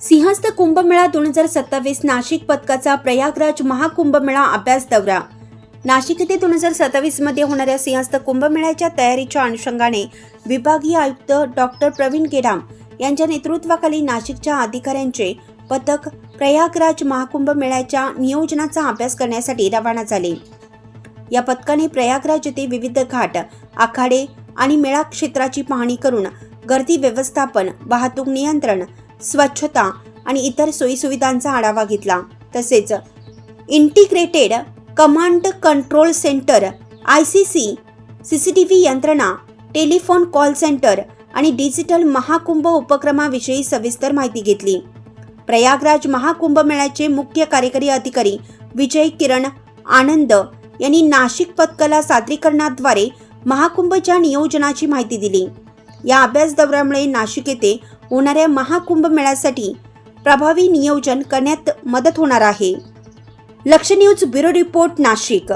सिंहस्थ कुंभमेळा दोन हजार सत्तावीस नाशिक पथकाचा प्रयागराज महाकुंभमेळा अभ्यास दौरा. नाशिक येथे दोन हजार सत्तावीसमध्ये होणाऱ्या सिंहस्थ कुंभमेळ्याच्या तयारीच्या अनुषंगाने विभागीय आयुक्त डॉक्टर प्रवीण गेडाम यांच्या नेतृत्वाखाली नाशिकच्या अधिकाऱ्यांचे पथक प्रयागराज महाकुंभ मेळ्याच्या नियोजनाचा अभ्यास करण्यासाठी रवाना झाले. या पथकाने प्रयागराज येथे विविध घाट आखाडे आणि मेळा क्षेत्राची पाहणी करून गर्दी व्यवस्थापन वाहतूक नियंत्रण स्वच्छता आणि इतर सोयीसुविधांचा आढावा घेतला. तसेच integrated command control centre I C C C C T V यंत्रणा टेलिफोन कॉल सेंटर आणि डिजिटल महाकुंभ उपक्रमाविषयी सविस्तर माहिती घेतली. प्रयागराज महाकुंभ मेळ्याचे मुख्य कार्यकारी अधिकारी विजय किरण आनंद यांनी नाशिक पथकला सादरीकरणाद्वारे महाकुंभच्या नियोजनाची माहिती दिली. या अभ्यास दौऱ्यामुळे नाशिक येथे होणाऱ्या महाकुंभ मेळ्यासाठी प्रभावी नियोजन करण्यात मदत होणार आहे. लक्ष न्यूज ब्युरो रिपोर्ट नाशिक.